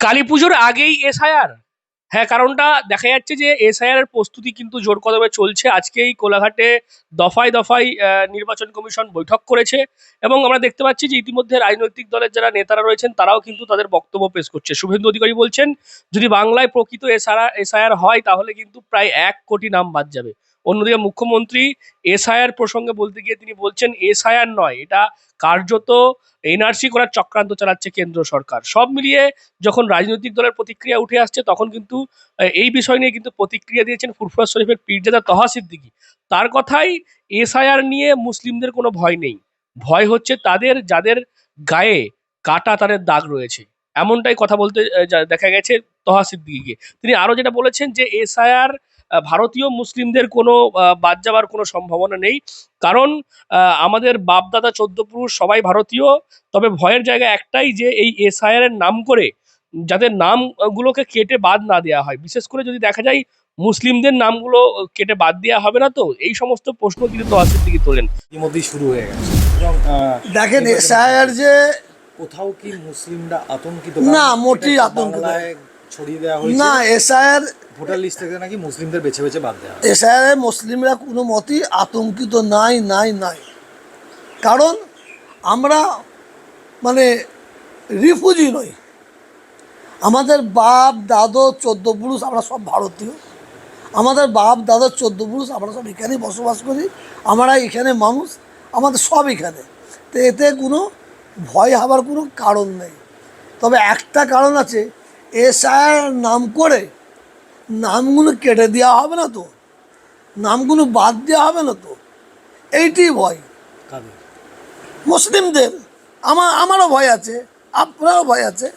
কালী পুজোর আগেই এসআইআর। হ্যাঁ কারণটা দেখা যাচ্ছে যে এসআইআর এর প্রস্তুতি কিন্তু জোর কদমে চলছে। আজকেই কোলাঘাটে দফায় দফায় নির্বাচন কমিশন বৈঠক করেছে এবং আমরা দেখতে পাচ্ছি যে ইতিমধ্যে রাজনৈতিক দলের যারা নেতারা রয়েছেন, তারাও কিন্তু তাদের বক্তব্য পেশ করছে। শুভেন্দু অধিকারী বলছেন, যদি বাংলায় প্রকৃত এসআর এসআইআর হয়, তাহলে কিন্তু প্রায় এক কোটি নাম বাদ যাবে। অন্যদিকে মুখ্যমন্ত্রী এসআইআর প্রসঙ্গে বলতে গিয়ে তিনি বলছেন, এসআইআর নয়, এটা কার্যত এনআরসি করার চক্রান্ত চালাচ্ছে কেন্দ্র সরকার। সব মিলিয়ে যখন রাজনৈতিক দলের প্রতিক্রিয়া উঠে আসছে, তখন কিন্তু এই বিষয় নিয়ে কিন্তু প্রতিক্রিয়া দিয়েছেন ফুরফুরা শরীফের পীরজাদা তহা সিদ্দিকী। তার কথাই এসআইআর নিয়ে মুসলিমদের কোনো ভয় নেই। ভয় হচ্ছে তাদের, যাদের গায়ে কাটা তাদের দাগ রয়েছে। এমনটাই কথা বলতে দেখা গেছে তহা সিদ্দিকীকে। তিনি আরও যেটা বলেছেন যে, এসআইআর ভারতীয় মুসলিমদের কোনো বাদ যাওয়ার কোনো সম্ভাবনা নেই। কারণ আমাদের বাপদাদা চোদ্দ পুরুষ সবাই ভারতীয় তবে ভয়ের জায়গা একটাই যে এই এসআইআর এর নাম করে যাদের নামগুলোকে কেটে বাদ না দেওয়া হয়। বিশেষ করে যদি দেখা যায় মুসলিমদের নামগুলো কেটে বাদ দেওয়া হবে না তো এই সমস্ত প্রশ্ন কিন্তু তোয়াসির দিকে তোলেন। ইতিমধ্যেই শুরু হয়ে গেছে। দেখেন এসআইআর যে কোথাও কি মুসলিমরা আতঙ্কিত? না, মোটেই আতঙ্কিত। ছড়িয়ে দেওয়া হয়েছে। না এসআইআর ভোটার লিস্ট থেকে নাকি মুসলিমদের বেছে বেছে বাদ দেওয়া। এসআইআর মুসলিমরা কোনো মতেই আতঙ্কিত নাই নাই নাই। কারণ আমরা মানে রিফিউজি নই। আমাদের বাপ, দাদু, চোদ্দ পুরুষ আমরা সব ভারতীয়। আমাদের বাপ, দাদা, চোদ্দ পুরুষ আমরা সব এখানেই বসবাস করি। আমরা এখানে মানুষ, আমাদের সব এখানে। তো এতে কোনো ভয় হবার কোনো কারণ নেই। তবে একটা কারণ আছে এসআইআর নাম করে নামগুলো কেটে দেওয়া হবে না তো? নামগুলো বাদ দেওয়া হবে না তো? এইটি ভয়। মুসলিমদের। আমার আমারও ভয় আছে আপনারও ভয় আছে।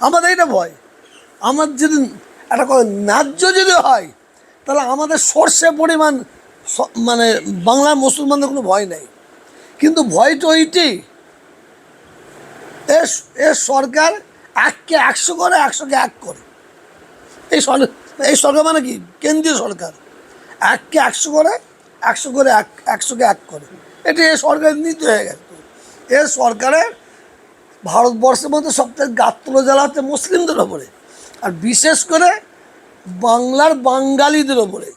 আমাদের এটা ভয়। আমার যদি একটা কথা ন্যায্য যদি হয় তাহলে আমাদের সর্ষে পরিমাণ মানে বাংলার মুসলমানদের কোনো ভয় নেই। কিন্তু ভয়টা ওইটি এর এর সরকার এককে একশো করে একশোকে এক করে। এই সরকার এই সরকার মানে কি? কেন্দ্রীয় সরকার। এককে একশো করে একশো করে এক, একশোকে এক করে। এটি এই সরকারের নীতি হয়ে গেছে। এ সরকারের ভারতবর্ষের মধ্যে সবথেকে গাত্র জ্বালা হচ্ছে মুসলিমদের ওপরে। আর বিশেষ করে বাংলার বাঙালিদের ওপরে।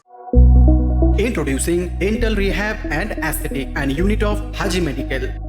Introducing Dental Rehab and Aesthetic and Unit of Haji Medical.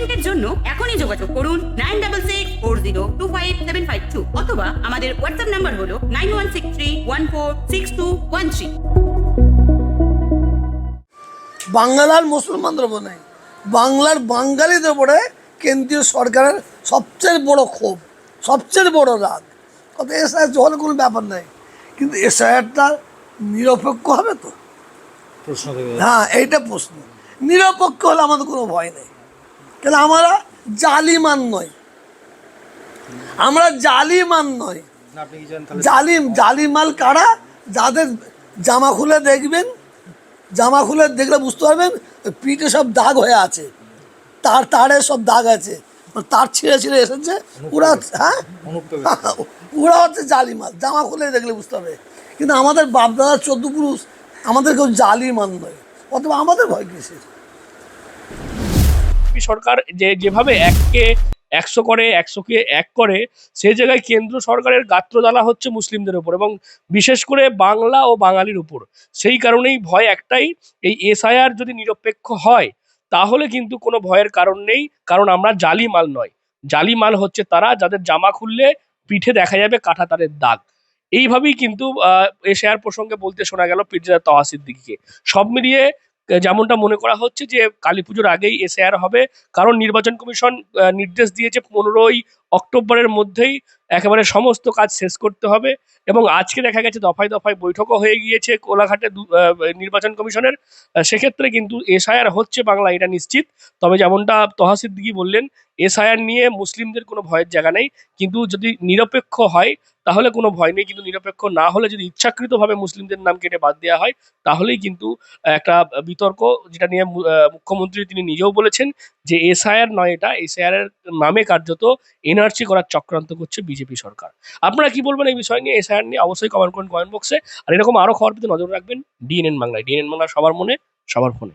অ্যাপয়েন্টমেন্টের জন্য এখনই যোগাযোগ করুন nine double six four zero two five seven five two অথবা আমাদের হোয়াটসঅ্যাপ নাম্বার হলো nine one six three one four six two one three বাংলার মুসলমানদের ওপর নেই। বাংলার বাঙালিদের উপরে কেন্দ্রীয় সরকারের সবচেয়ে বড় ক্ষোভ সবচেয়ে বড় রাগ। কত এসআইআর হলে কোনো ব্যাপার নেই। কিন্তু এসআইআরটা নিরপেক্ষ হবে তো? প্রশ্ন হ্যাঁ এইটা প্রশ্ন। নিরপেক্ষ হলে আমাদের কোনো ভয় নেই। কেন আমরা জালিমান নয় আমরা জালিমান নয় জালিম জালিমাল কারা? যাদের জামা খুলে দেখবেন জামা খুলে দেখলে বুঝতে পারবেন পিঠে সব দাগ হয়ে আছে। তার তারে সব দাগ আছে। মানে তার ছিঁড়ে ছিঁড়ে এসেছে। ওরা হ্যাঁ? ওরা হচ্ছে জালিমাল। জামা খুলে দেখলে বুঝতে হবে কিন্তু আমাদের বাপদাদা চোদ্দ পুরুষ আমাদের কেউ জালিমান নয়। অথবা আমাদের ভয় কিসের? বিজেপি সরকার যে যেভাবে এককে একশো করে, একশোকে এক করে সেই জায়গায় কেন্দ্র সরকারের গাত্রদালা হচ্ছে মুসলিমদের উপর এবং বিশেষ করে বাংলা ও বাঙালির উপর। সেই কারণেই ভয় একটাই, এই এসআইআর যদি নিরপেক্ষ হয়, তাহলে কিন্তু কোনো ভয়ের কারণ নেই, কারণ আমরা জালি মাল নয়। জালি মাল হচ্ছে তারা যাদের জামা খুললে পিঠে দেখা যাবে কাঁটা তারের দাগ। এইভাবেই কিন্তু এসআইআর প্রসঙ্গে বলতে শোনা গেল পির্জা তহাসির দিকে সব মিলিয়ে যেমনটা মনে করা হচ্ছে যে কালী পুজোর আগেই এসআইআর হবে। কারণ নির্বাচন কমিশন নির্দেশ দিয়েছে পনেরোই অক্টোবরের মধ্যেই একেবারে সমস্ত কাজ শেষ করতে হবে এবং আজকে দেখা গেছে দফায় দফায় বৈঠকও হয়ে গিয়েছে কোলাঘাটে নির্বাচন কমিশনের। সেক্ষেত্রে কিন্তু এসআইআর হচ্ছে বাংলা, এটা নিশ্চিত। তবে যেমনটা তহা সিদ্দিকি বললেন, এসআইআর নিয়ে মুসলিমদের কোনো ভয়ের জায়গা নেই। কিন্তু যদি নিরপেক্ষ হয়, তাহলে কোনো ভয় নেই। কিন্তু নিরপেক্ষ না হলে যদি ইচ্ছাকৃতভাবে মুসলিমদের নাম কেটে বাদ দেওয়া হয়, তাহলেই কিন্তু একটা বিতর্ক, যেটা নিয়ে মুখ্যমন্ত্রী তিনি নিজেও বলেছেন যে এসআইআর নয় এটা এসআইআর এর নামে কার্যত এনআরসি করার চক্রান্ত করছে বিজেপি সরকার। আপনারা কি বলবেন এই বিষয় নিয়ে? এসআইআর নিয়ে অবশ্যই কমেন্ট করুন কমেন্ট বক্সে। আর এরকম আরও খবর পেতে নজর রাখবেন ডিএনএন বাংলায়। ডিএনএন বাংলা সবার মনে, সবার ফোনে।